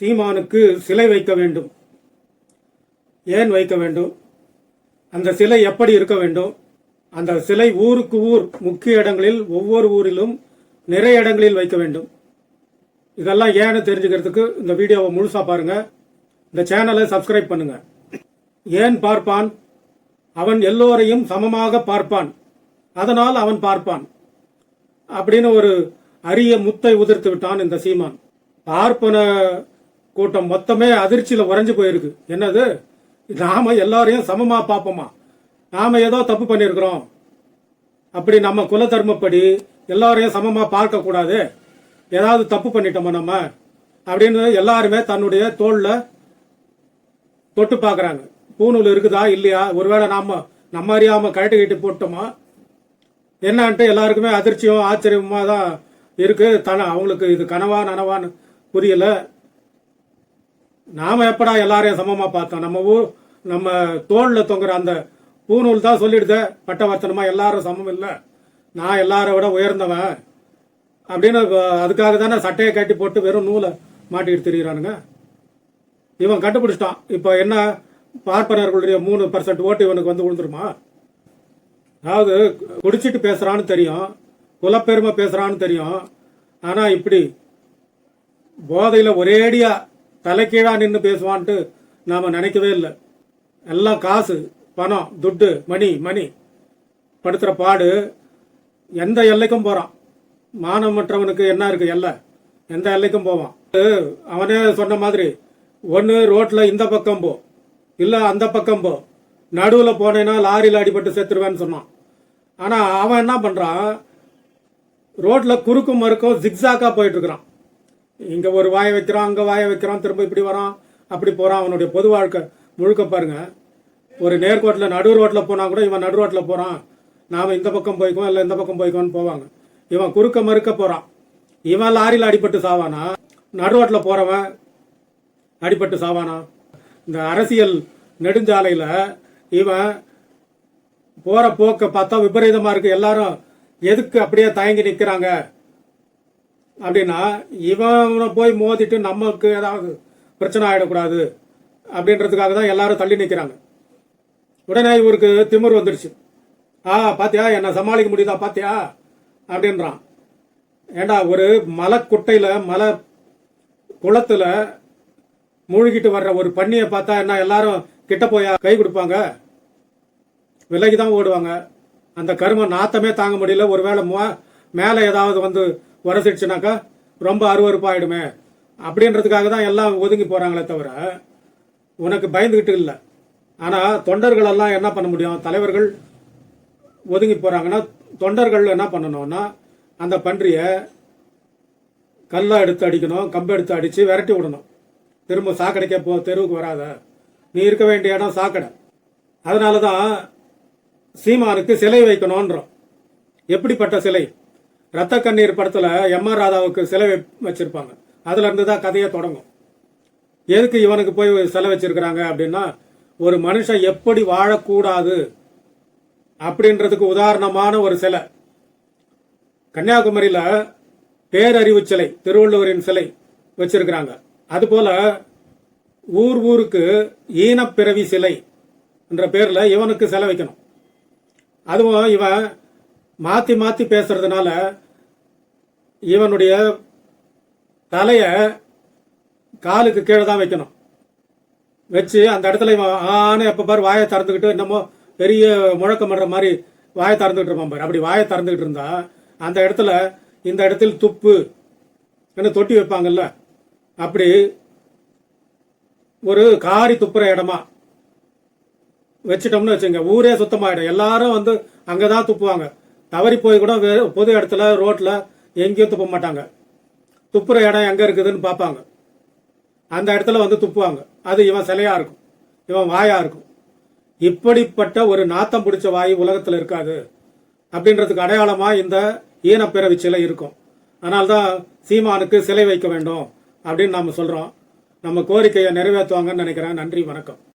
சீமானுக்கு சிலை வைக்க வேண்டும். ஏன் வைக்க வேண்டும்? அந்த சிலை எப்படி இருக்க வேண்டும்? அந்த சிலை ஊருக்கு ஊர் முக்கிய இடங்களில் ஒவ்வொரு ஊரிலும் நிறைய இடங்களில் வைக்க வேண்டும். இதெல்லாம் ஏன்னு தெரிஞ்சுக்கிறதுக்கு இந்த வீடியோவை முழுசா பாருங்க. இந்த சேனலை சப்ஸ்கிரைப் பண்ணுங்க. ஏன் பார்ப்பான்? அவன் எல்லோரையும் சமமாக பார்ப்பான். அதனால் அவன் பார்ப்பான். அப்படின்னு ஒரு அரிய முத்தை உதிர்த்து விட்டான் இந்த சீமான். பார்ப்பன கூட்டம் மொத்தமே அதிர்ச்சியில உறைஞ்சு போயிருக்கு. என்னது? நாம எல்லாரையும் சமமா பார்ப்போமா? நாம ஏதோ தப்பு பண்ணியிருக்கிறோம் அப்படி நம்ம குல தர்மப்படி எல்லாரையும் சமமா பார்க்க கூடாது. ஏதாவது தப்பு பண்ணிட்டோமா நம்ம? அப்படின்னு எல்லாருமே தன்னுடைய தோல்ல தொட்டு பார்க்குறாங்க. பூணூல் இருக்குதா? இல்லையா? ஒருவேளை நாம நம்ம அறியாம கழட்டி போட்டோமா? என்னான்ட்டு எல்லாருக்குமே அதிர்ச்சியும் ஆச்சரியமா தான் இருக்கு. தன அவங்களுக்கு இது கனவா நனவான்னு புரியல. நாம எப்படா எல்லாரையும் சமமா பார்த்தோம் நம்ம ஊர் நம்ம தோல்ல தொங்குற அந்த பூநூல் தான் சொல்லிடுதே பட்டவர்த்தனமா எல்லாரும் சமம் இல்லை. நான் எல்லாரை விட உயர்ந்தவன். அப்படின்னு அதுக்காக தானே சட்டையை கட்டி போட்டு வெறும் நூலை மாட்டிக்கிட்டு திரியிறானுங்க. இவன் கண்டுபிடிச்சிட்டான். இப்போ என்ன பார்ப்பனர்களுடைய மூணு பர்சன்ட் ஓட்டு இவனுக்கு வந்து விழுந்துருமா? அதாவது குடிச்சிட்டு பேசுறான்னு தெரியும் குலப்பெருமை பேசுறான்னு தெரியும். ஆனா இப்படி போதையில ஒரேடியா தலைக்கீழாக நின்று பேசுவான்ட்டு நாம் நினைக்கவே இல்லை. எல்லாம் காசு பணம் துட்டு மணி மணி. படுத்துகிற பாடு எந்த எல்லைக்கும் போறான். மானமற்றவனுக்கு என்ன இருக்கு? எல்லை. எந்த எல்லைக்கும் போவான். அவனே சொன்ன மாதிரி ஒன்று ரோட்டில் இந்த பக்கம் போ இல்லை அந்த பக்கம் போ. நடுவில் போனேன்னா லாரியில் அடிபட்டு செத்துருவேன்னு சொன்னான். ஆனால் அவன் என்ன பண்ணுறான் ரோட்டில் குறுக்கும் மறுக்கும் ஜிக்ஸாக்காக போயிட்டுருக்கிறான் இங்க ஒரு வாயை வைக்கிறான் அங்க வாயை வைக்கிறான் திரும்ப இப்படி வரான் அப்படி போறான். அவனுடைய பொது வாழ்க்கை முழுக்க பாருங்க. ஒரு நேர்கோட்டில் நடு ரோட்டில் போனால் கூட இவன் நடு ரோட்டில் போகிறான் நாம் இந்த பக்கம் போய்க்குவோம் இல்லை இந்த பக்கம் போய்க்குவோன்னு போவாங்க. இவன் குறுக்க மறுக்க போகிறான் இவன் லாரியில் அடிபட்டு சாவானா? நடு ரோட்டில் போகிறவன் அடிபட்டு சாவானா? இந்த அரசியல் நெடுஞ்சாலையில் இவன் போகிற போக்கை பார்த்தா விபரீதமாக இருக்கு. எல்லாரும் எதுக்கு அப்படியே தயங்கி நிற்கிறாங்க அப்படின்னா இவனை போய் மோதிட்டு நமக்கு ஏதாவது பிரச்சனை ஆகிடக்கூடாது அப்படின்றதுக்காக தான் எல்லாரும் தள்ளி நிற்கிறாங்க உடனே இவருக்கு திமிர் வந்துடுச்சு. ஆ பாத்தியா என்னை சமாளிக்க முடியுதா பாத்தியா அப்படின்றான். ஏண்டா ஒரு மலை மலை குளத்தில் மூழ்கிட்டு வர்ற ஒரு பண்ணியை பார்த்தா என்ன எல்லாரும் கிட்ட போயா கை கொடுப்பாங்க? விலைக்கு தான் ஓடுவாங்க. அந்த கரும நாத்தமே தாங்க முடியல. ஒருவேளை மேலே ஏதாவது வந்து உரசிடுச்சுனாக்கா ரொம்ப அருவறுப்பாயிடுமே அப்படின்றதுக்காக தான் எல்லாம் ஒதுங்கி போறாங்களே தவிர உனக்கு பயந்துகிட்டு இல்லை. ஆனால் தொண்டர்கள் எல்லாம் என்ன பண்ண முடியும்? தலைவர்கள் ஒதுங்கி போறாங்கன்னா தொண்டர்கள் என்ன பண்ணணும்னா அந்த பன்றியை கல்லை எடுத்து அடிக்கணும் கம்பை எடுத்து அடிச்சு விரட்டி விடணும். திரும்ப சாக்கடைக்க போ தெருவுக்கு வராத. நீ இருக்க வேண்டிய இடம் சாக்கடை. அதனால தான் சீமானுக்கு சிலை வைக்கணும்ன்றோம். எப்படிப்பட்ட சிலை? ரத்த கண்ணீர் படத்துல எம் ஆர் ராதாவுக்கு சிலை வை- வச்சிருப்பாங்க. அதுல இருந்து தான் கதையை தொடங்கும். எதுக்கு இவனுக்கு போய் சிலை வச்சிருக்கிறாங்க அப்படின்னா ஒரு மனுஷன் எப்படி வாழக்கூடாது அப்படின்றதுக்கு உதாரணமான ஒரு சிலை. கன்னியாகுமரியில பேரறிவு சிலை திருவள்ளுவரின் சிலை வச்சிருக்கிறாங்க. அதுபோல ஊர் ஊருக்கு ஈனப்பிறவி சிலை என்ற பேர்ல இவனுக்கு சிலை வைக்கணும். அதுவும் இவன் மாத்தி மாத்தி பேசுறதுனால இவனுடைய தலைய காலுக்கு கீழே தான் வைக்கணும். வச்சு அந்த இடத்துல இவன் ஆனு எப்ப பாரு வாயை திறந்துக்கிட்டு என்னமோ பெரிய முழக்கம் பண்ற மாதிரி வாயை திறந்துக்கிட்டு இருப்பான் பாரு. அப்படி வாயை திறந்துக்கிட்டு இருந்தா அந்த இடத்துல இந்த இடத்தில் துப்பு என்ன தொட்டி வைப்பாங்கல்ல அப்படி ஒரு காரி துப்புற இடமா வச்சிட்டோம்னு வச்சுங்க. ஊரே சுத்தமாயிடும். எல்லாரும் வந்து அங்கதான் துப்புவாங்க. தவறி போய் கூட வேறு பொது இடத்துல ரோட்டில் எங்கேயும் துப்ப மாட்டாங்க. துப்புற இடம் எங்கே இருக்குதுன்னு பார்ப்பாங்க அந்த இடத்துல வந்து துப்புவாங்க. அது இவன் சிலையாக இருக்கும். இவன் வாயாக இருக்கும். இப்படிப்பட்ட ஒரு நாத்தம் பிடிச்ச வாய் உலகத்தில் இருக்காது. அப்படின்றதுக்கு அடையாளமாக இந்த ஈனப்பிறவி சிலை இருக்கும். அதனால்தான் சீமானுக்கு சிலை வைக்க வேண்டும் அப்படின்னு நம்ம சொல்கிறோம் நம்ம கோரிக்கையை நிறைவேற்றுவாங்கன்னு நினைக்கிறேன். நன்றி வணக்கம்.